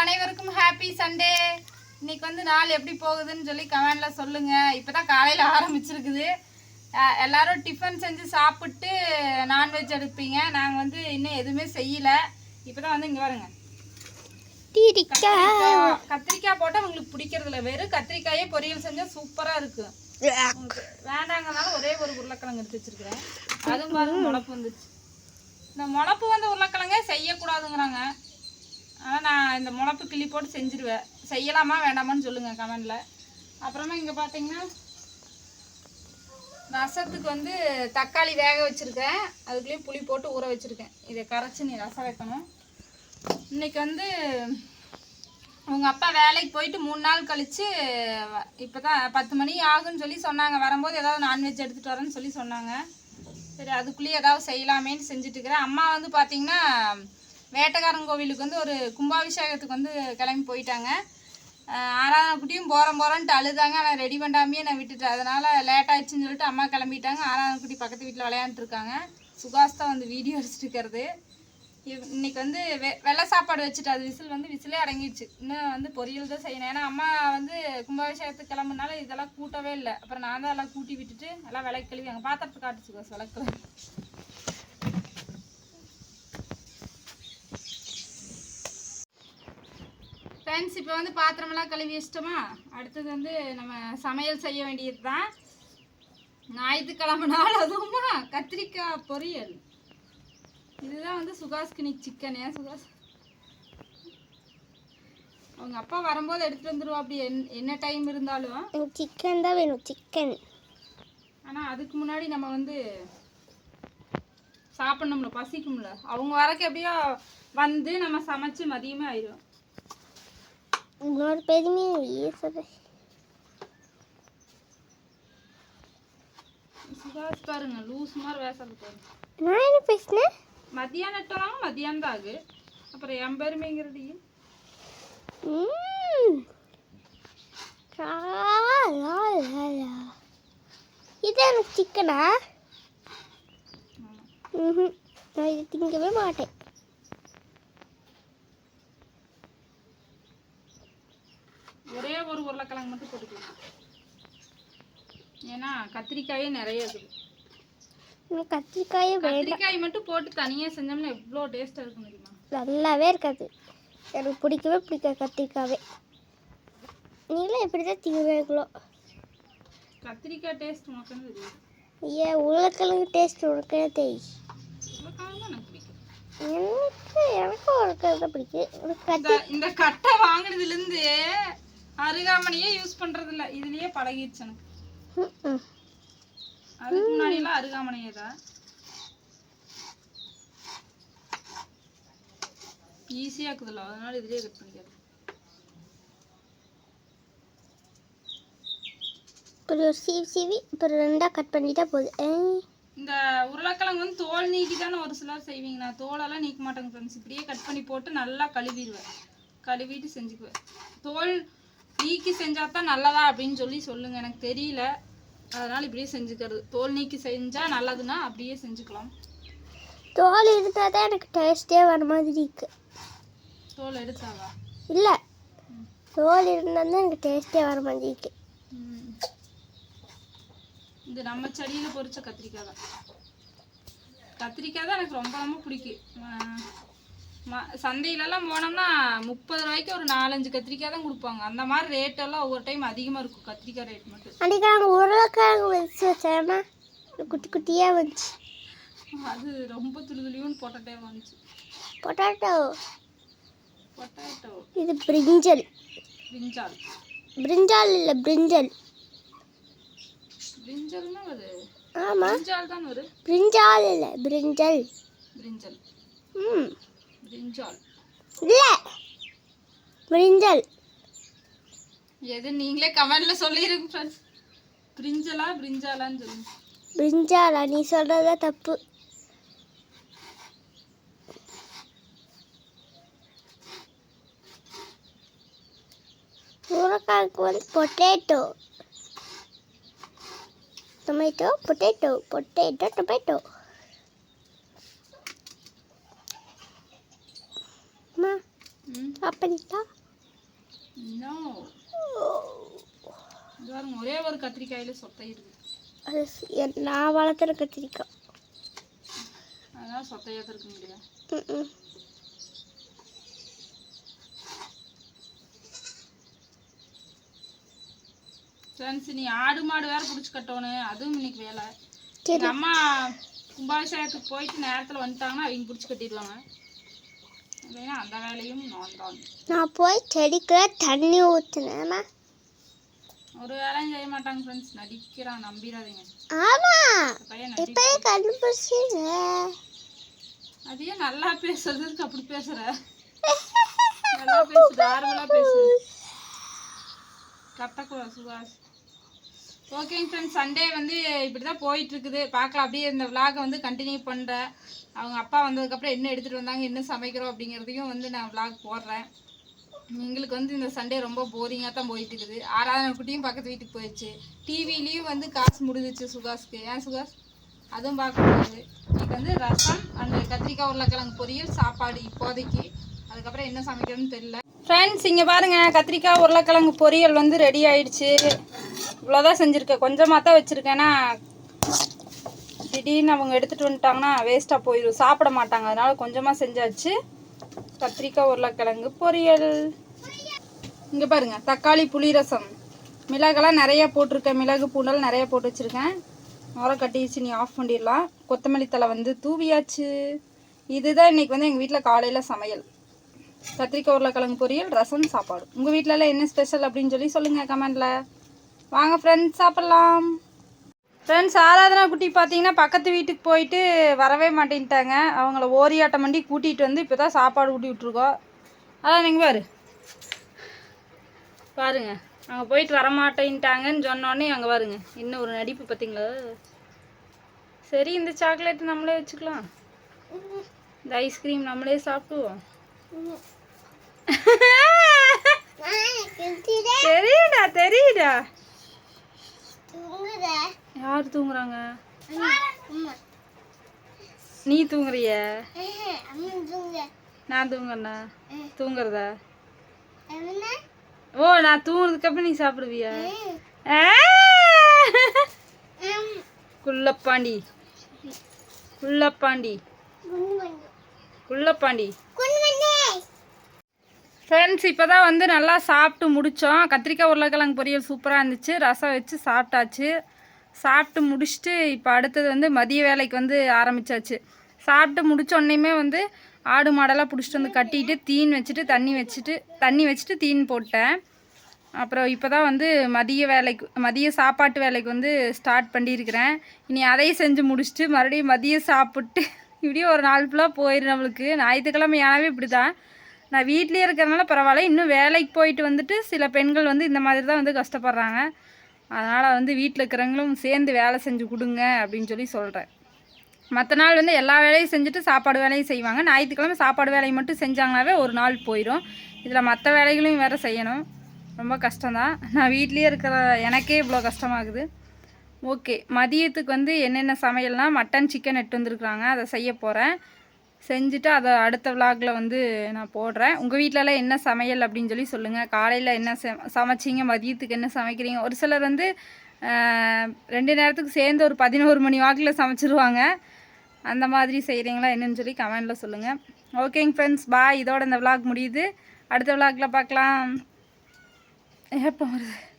அனைவருக்கும் happy Sunday இன்னைக்கு வந்து நாள் எப்படி போகுதுன்னு சொல்லி கமெண்ட்ல சொல்லுங்க. இப்பதான் காலையில ஆரம்பிச்சிருக்குது. எல்லாரும் டிஃபன் செஞ்சு சாப்பிட்டு நான்வெஜ் எடுப்பீங்க. நாங்க வந்து இன்னும் எதுவுமே செய்யல. இப்பதான் வந்து இங்க பாருங்க. கத்திரிக்காய். போட்டா உங்களுக்கு பிடிக்கிறது இல்ல. வெறும் கத்திரிக்காயே பொரியல் செஞ்சா சூப்பரா இருக்கு. உங்களுக்கு வேண்டாங்கனால ஒரே ஒரு உருளைக்கிழங்கு எடுத்து வச்சிருக்கிறேன். அதுவும் பாருங்க முளப்பு வந்துச்சு இந்த முளப்பு வந்து உருளைக்கிழங்கே செய்யக்கூடாதுங்கிறாங்க. ஆனால் நான் இந்த முளப்பு கிள்ளி போட்டு செஞ்சிருவேன். செய்யலாமா வேண்டாமான்னு சொல்லுங்கள் கமெண்டில். அப்புறமா இங்கே பார்த்தீங்கன்னா ரசத்துக்கு வந்து தக்காளி வேக வச்சுருக்கேன். அதுக்குள்ளேயும் புளி போட்டு ஊற வச்சுருக்கேன். இதை கரைச்சி நீ ரசம் வைக்கணும். இன்னைக்கு வந்து உங்கள் அப்பா வேலைக்கு போயிட்டு மூணு நாள் கழித்து இப்போ தான் பத்து மணி ஆகுன்னு சொல்லி சொன்னாங்க. வரும்போது ஏதாவது நான்வெஜ் எடுத்துகிட்டு வரேன்னு சொல்லி சொன்னாங்க. சரி அதுக்குள்ளேயே ஏதாவது செய்யலாமேன்னு செஞ்சுட்டு இருக்கிறேன். அம்மா வந்து பார்த்திங்கன்னா வேட்டக்காரன் கோவிலுக்கு வந்து ஒரு கும்பாபிஷேகத்துக்கு வந்து கிளம்பி போயிட்டாங்க. ஆஹ் குட்டியும் போகிறோம் போகிறோன்ட்டு அழுதாங்க. ஆனால் ரெடி பண்ணாமையே நான் விட்டுட்டேன் அதனால் லேட் ஆயிடுச்சுன்னு சொல்லிட்டு அம்மா கிளம்பிட்டாங்க. ஆறாவது குட்டி பக்கத்து வீட்டில் விளையாண்டுருக்காங்க இருக்காங்க. சுகாஸ் தான் வந்து வீடியோ எடுத்துட்டு இருக்கிறது. இன்னைக்கு வந்து வெ வெள்ளை சாப்பாடு வச்சுட்டு அது விசில் வந்து விசிலே அடங்கிடுச்சு. இன்னும் வந்து பொரியல் தான் செய்யணும். ஏன்னா அம்மா வந்து கும்பாபிஷேகத்துக்கு கிளம்புனால இதெல்லாம் கூட்டவே இல்லை. அப்புறம் நான் தான் எல்லாம் கூட்டி விட்டுட்டு எல்லாம் விளக்கு கழுவி அங்கே பாத்திரத்தை காட்டுச்சுக்கோ விளக்கு ஃப்ரெண்ட்ஸ் இப்போ வந்து பாத்திரமெல்லாம் கழுவி வச்சிட்டோமா? அடுத்தது வந்து நம்ம சமையல் செய்ய வேண்டியது தான் ஞாயிற்றுக்கிழமை நாள் அதுவுமா? கத்திரிக்காய் பொரியல். இதுதான் வந்து சுகாஸ்க்கு இன்னைக்கு சிக்கன் ஏன் சுகாஸ்? அவங்க அப்பா வரும்போது எடுத்துட்டு வந்துருவா அப்படி என்- என்ன டைம் இருந்தாலும். சிக்கன் தான் வேணும் சிக்கன் ஆனால் அதுக்கு முன்னாடி நம்ம வந்து சாப்பிடணும்ல பசிக்கும்ல. அவங்க வரக்கு எப்படியோ வந்து நம்ம சமைச்சு மதியமே ஆயிடும் இன்னொரு பெருமையை சுகாஸ் பாருங்க லூஸ் மாதிரி வேசறது பாருங்க நான் என்ன பேசினேன் மதியானம் இட்டோம் மதியானம் தான் ஆகு அப்புறம் என் பெருமைங்கிறது. இது எனக்கு சிக்கனா ம் நான் இது திங்கவே மாட்டேன் ஒரே ஒரு உருளைக்கிழங்கு மட்டும் போட்டுக்கலாம். ஏன்னா கத்திரிக்காயே நிறைய இருக்குது எனக்கு கத்திரிக்காயே மட்டும் போட்டு தனியாக செஞ்சோம்னா எவ்வளோ டேஸ்ட்டாக இருக்கும் தெரியுமா? நல்லாவே இருக்காது. எனக்கு பிடிக்கவே பிடிக்காது கத்திரிக்காவே. நீங்களும் எப்படி தான் திங்குவீங்களோ கத்திரிக்காய் டேஸ்ட் தெரியும். ஏன் உருளைக்கிழங்கு டேஸ்ட் உனக்கே தெரியும். எனக்கு எனக்கு உருளைக்கிழங்கு தான் பிடிக்கும். இந்த கட்டை வாங்கினதுலேருந்து அருகாமனையே யூஸ் பண்றது இல்ல இதுலயே பழகிடுச்சு எனக்கு. அதுக்கு முன்னாடி எல்லாம் அருகாமனையே தான் ஈஸியா இருக்குதுல்ல. அதனால இதுலயே கட் பண்ணிக்கிறது இப்படி ஒரு சீவி சீவி இப்போ ரெண்டாக கட் பண்ணிட்டா போகுது ஏய், இந்த உருளைக்கிழங்கு வந்து தோல் நீக்கி தானே ஒரு சிலர் செய்வீங்க நான் தோலெல்லாம் நீக்க மாட்டேங்க ஃப்ரெண்ட்ஸ் இப்படியே கட் பண்ணி போட்டு நல்லா கழுவிடுவேன். கழுவிட்டு செஞ்சுக்குவேன். தோல் நீக்கி செஞ்சா தான் நல்லதா அப்படின்னு சொல்லி சொல்லுங்க. எனக்கு தெரியல. அதனால இப்படியே செஞ்சுக்கிறது. தோல் நீக்கி செஞ்சா நல்லதுன்னா அப்படியே செஞ்சுக்கலாம். தோல் இருந்தால் தான் எனக்கு டேஸ்ட்டே வர மாதிரி இருக்கு. தோல் எடுத்தாவா? இல்லை. தோல் இருந்தால் தான் எனக்கு டேஸ்ட்டே வர மாதிரி இருக்கு. இது நம்ம செடியில பொரிச்ச கத்திரிக்காய் தான். கத்திரிக்காய் தான் எனக்கு ரொம்ப ரொம்ப பிடிக்கும். சந்தையிலலாம் போனோம்னா முப்பது ரூபாய்க்கு ஒரு நாலஞ்சு கத்திரிக்காய் தான் கொடுப்பாங்க. அந்த மாதிரி ரேட் எல்லாம் ஒவ்வொரு டைம் அதிகமாக இருக்கும். கத்திரிக்காய் ரேட் மட்டும். அன்றைக்கி உருளைக்கிழங்கு வச்சு வச்சேன்னா குட்டி குட்டியாக வந்துச்சு. அது ரொம்ப துளிதுளியும் பொட்டட்டே வந்துச்சு. பொட்டாட்டோ பொட்டேட்டோ இது பிரிஞ்சல் பிரிஞ்சால் பிரிஞ்சால் இல்லை பிரிஞ்சல் பிரிஞ்சல்னா ஒரு ஆமாம் பிரிஞ்சால் தான் ஒரு? பிரிஞ்சால் இல்லை பிரிஞ்சல் பிரிஞ்சல் ம். பிரிஞ்சால். இல்லை. பிரிஞ்சல். எது நீங்களே கமெண்ட்ல சொல்லிருங்க ஃப்ரெண்ட்ஸ் பிரிஞ்சலா பிரிஞ்சாலான்னு சொல்லுங்க. பிரிஞ்சாலா? நீ சொல்கிறது தப்பு. உருளைக்கிழங்கு வந்து potato. Tomato potato potato tomato பாருங்க ஒரே ஒரு கத்திரிக்காயில சொத்தை இருக்கு. அது நான் வளர்த்துற கத்திரிக்காய் அதனால சொத்தையாக. ஃப்ரெண்ட்ஸ் நீ ஆடு மாடு வேற பிடிச்சி கட்டணும் அதுவும் இன்னைக்கு வேலை. அம்மா கும்பாபிஷேகத்துக்கு போயிட்டு நேரத்தில் வந்துட்டாங்கன்னா அவங்க பிடிச்சி கட்டிடுவாங்க. இல்லைன்னா அந்த வேலையும் நான் தான். நான் போய் செடிக்கு தண்ணி ஊற்றுனேம்மா ஒரு வேலையும் செய்ய மாட்டாங்க ஃப்ரெண்ட்ஸ் நடிக்கிறான் நம்பிடாதீங்க ஆமா. இப்பயே கண்டுபிடிச்சிங்க அதையே நல்லா பேசுறதுக்கு அப்படி பேசுற? நல்லா பேசு நார்மலாக பேசு கத்தக்கூடாது சுகாஷ் ஓகேங்க ஃப்ரெண்ட்ஸ் சண்டே வந்து இப்படி தான் போயிட்டுருக்குது. பார்க்கலாம். அப்படியே இந்த விலாகை வந்து கண்டினியூ பண்ணுறேன் அவங்க அப்பா வந்ததுக்கப்புறம் என்ன எடுத்துகிட்டு வந்தாங்க என்ன சமைக்கிறோம் அப்படிங்கிறதையும் வந்து நான் விலாக் போடுறேன். எங்களுக்கு வந்து இந்த சண்டே ரொம்ப போரிங்காக தான் போயிட்டு இருக்குது ஆறாவது குட்டியும் பக்கத்து வீட்டுக்கு போயிடுச்சு. டிவிலையும் வந்து காசு முடிஞ்சிச்சு சுகாஷ்க்கு ஏன் சுகாஷ் அதுவும் பார்க்கக்கூடாது முடியாது. இன்னைக்கு வந்து ரசம் அந்த கத்திரிக்காய் உருளைக்கிழங்கு பொரியல் சாப்பாடு இப்போதைக்கு. அதுக்கப்புறம் என்ன சமைக்கணும்னு தெரியல. ஃப்ரெண்ட்ஸ் இங்கே பாருங்கள் கத்திரிக்காய் உருளைக்கிழங்கு பொரியல் வந்து ரெடி ஆயிடுச்சு. இவ்வளோதான் செஞ்சுருக்கேன். கொஞ்சமாக தான் வச்சுருக்கேன்னா திடீர்னு அவங்க எடுத்துகிட்டு வந்துட்டாங்கன்னா வேஸ்ட்டாக போயிடும் சாப்பிட மாட்டாங்க. அதனால் கொஞ்சமாக செஞ்சாச்சு. கத்திரிக்காய் உருளைக்கிழங்கு பொரியல். இங்கே பாருங்கள் தக்காளி புளி ரசம் மிளகெல்லாம் நிறையா போட்டிருக்கேன். மிளகு பூண்டல் நிறைய போட்டு வச்சுருக்கேன். உரம் கட்டிடுச்சு. நீ ஆஃப் பண்ணிடலாம். கொத்தமல்லி தலை வந்து தூவியாச்சு. இதுதான் இன்றைக்கி வந்து எங்கள் வீட்டில் காலையில் சமையல். கத்திரிக்காய் உருளைக்கிழங்கு பொரியல் ரசம் சாப்பாடு. உங்கள் வீட்டிலலாம் என்ன ஸ்பெஷல் அப்படின்னு சொல்லி சொல்லுங்கள் கமெண்டில் வாங்க ஃப்ரெண்ட்ஸ் சாப்பிட்லாம். ஃப்ரெண்ட்ஸ் ஆராதனா குட்டி பார்த்தீங்கன்னா பக்கத்து வீட்டுக்கு போயிட்டு வரவே மாட்டேன்ட்டாங்க. அவங்கள ஓரியாட்டம் மண்டி கூட்டிகிட்டு வந்து இப்போ தான் சாப்பாடு ஊட்டி விட்ருக்கோம் அதான் நீங்கள் பாரு. பாருங்க. அங்கே போயிட்டு வரமாட்டேன்ட்டாங்கன்னு சொன்னோடனே அங்கே பாருங்க. இன்னும் ஒரு நடிப்பு பார்த்தீங்களா சரி இந்த சாக்லேட் நம்மளே வச்சுக்கலாம். இந்த ஐஸ்கிரீம் நம்மளே சாப்பிடுவோம். தெரியுடா தெரியுடா. யார் தூங்குறாங்க? நீ தூங்குறிய? நான் தூங்குறேனா தூங்குறதா? ஓ நான் தூங்குறதுக்கு அப்புறம் நீ சாப்பிடுவியா! குள்ளப்பாண்டி. குள்ளப்பாண்டி. குள்ளப்பாண்டி. ஃப்ரெண்ட்ஸ் இப்போ தான் வந்து நல்லா சாப்பிட்டு முடித்தோம் கத்திரிக்காய் உருளைக்கிழங்கு பொரியல் சூப்பராக இருந்துச்சு. ரசம் வச்சு சாப்பிட்டாச்சு. சாப்பிட்டு முடிச்சுட்டு இப்போ அடுத்தது வந்து மதிய வேலைக்கு வந்து ஆரம்பிச்சாச்சு. சாப்பிட்டு முடித்தோடனையுமே வந்து ஆடு மாடெல்லாம் பிடிச்சிட்டு வந்து கட்டிட்டு தீன் வச்சுட்டு தண்ணி வச்சுட்டு தண்ணி வச்சுட்டு தீன் போட்டேன். அப்புறம் இப்போ தான் வந்து மதிய வேலைக்கு மதிய சாப்பாட்டு வேலைக்கு வந்து ஸ்டார்ட் பண்ணியிருக்கிறேன். இனி அதையும் செஞ்சு முடிச்சுட்டு மறுபடியும் மதியம் சாப்பிட்டு இப்படியே ஒரு நாள் ஃபுல்லாக போயிடும் நம்மளுக்கு. ஞாயிற்றுக்கிழமை ஆனவே இப்படி தான் நான் வீட்லேயே இருக்கிறதுனால பரவாயில்ல. இன்னும் வேலைக்கு போயிட்டு வந்துட்டு சில பெண்கள் வந்து இந்த மாதிரி தான் வந்து கஷ்டப்படுறாங்க. அதனால் வந்து வீட்டில் இருக்கிறவங்களும் சேர்ந்து வேலை செஞ்சு கொடுங்க அப்படின்னு சொல்லி சொல்கிறேன் மற்ற நாள் வந்து எல்லா வேலையும் செஞ்சுட்டு சாப்பாடு வேலையும் செய்வாங்க. ஞாயிற்றுக்கிழமை சாப்பாடு வேலையை மட்டும் செஞ்சாங்கனாவே ஒரு நாள் போயிடும் இதில் மற்ற வேலைகளையும் வேறு செய்யணும். ரொம்ப கஷ்டம்தான். நான் வீட்லேயே இருக்கிற எனக்கே இவ்வளோ கஷ்டமாகுது. ஓகே மதியத்துக்கு வந்து என்னென்ன சமையல்னால் மட்டன் சிக்கன் எடுத்து வந்துருக்குறாங்க. அதை செய்ய போகிறேன் செஞ்சுட்டு அதை அடுத்த விலாகில் வந்து நான் போடுறேன். உங்கள் வீட்டிலலாம் என்ன சமையல் அப்படின்னு சொல்லி சொல்லுங்கள் காலையில் என்ன ச- சமைச்சீங்க? மதியத்துக்கு என்ன சமைக்கிறீங்க? ஒரு சிலர் வந்து ரெண்டு நேரத்துக்கு சேர்ந்து ஒரு பதினோரு மணி வாக்கில் சமைச்சிருவாங்க. அந்த மாதிரி செய்கிறீங்களா என்னன்னு சொல்லி கமெண்டில் சொல்லுங்கள் ஓகேங்க ஃப்ரெண்ட்ஸ் பாய் இதோட இந்த விலாக் முடியுது. அடுத்த விலாகில் பார்க்கலாம். எப்போ வருது?